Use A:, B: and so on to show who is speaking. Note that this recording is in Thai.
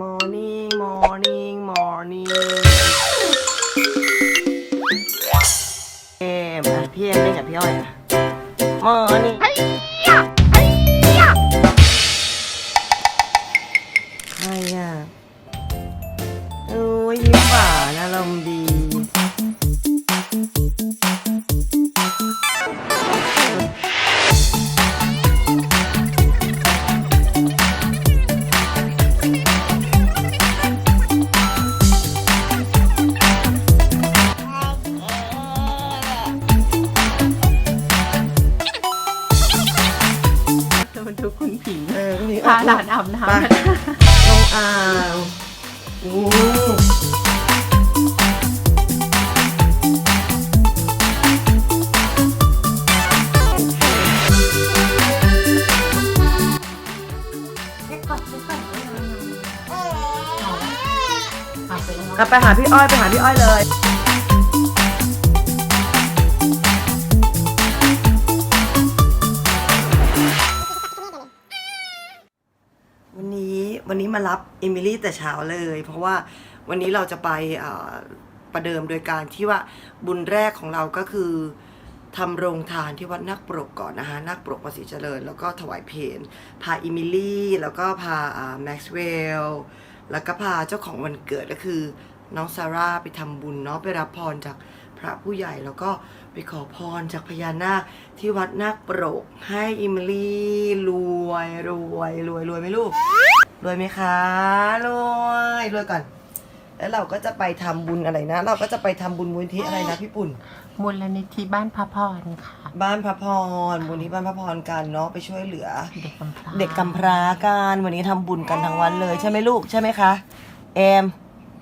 A: morning morning morning เอ็มอะพี่เอ็มเล่นกับพี่อ้อยอะ morning ใครอะโอ้ยยิ้มหวานอารมณ์ดี
B: คุณผี
A: เออนี่
B: พาหลานอาบน้
A: ไปลงอ่างโอ้กลับไปหาพี่อ้อยไปหาพี่อ้อยเลย วันนี้วันนี้มารับเอมิลี่แต่เช้าเลย เพราะว่าวันนี้เราจะไปประเดิมโดยการที่ว่าบุญแรกของเราก็คือทำโรงทานที่วัดนักปรกก่อนนะคะนักปรกประสิเจริญ แล้วก็ถวายเพนพาเอมิลี่ แล้วก็พาแม็กซ์เวลแล้วก็พาเจ้าของวันเกิดก็คือ น้องซาร่าไปทำบุญเนาะไปรับพรจากพระผู้ใหญ่แล้วก็ไปขอพรจากพญานาคที่วัดนาคปรกให้เอมิลี่รวยรวยรวยรวยไหมลูกรวยไหมคะรวยรวยก่อนแล้วเราก็จะไปทำบุญอะไรนะ เราก็จะไปทำบุญมูลนิธิอะไรนะพี่ปุ่นำ
B: มูลนิธิบ้านพระพรค่ะ
A: บ้านพระพรมูลนิธิบ้านพระพรกันเนาะไปช่วยเหลือ
B: เด็กกำพร้า
A: เด็กกำพร้ากันวันนี้ทำบุญกันทั้งวันเลยใช่ไหมลูกใช่ไหมคะเอม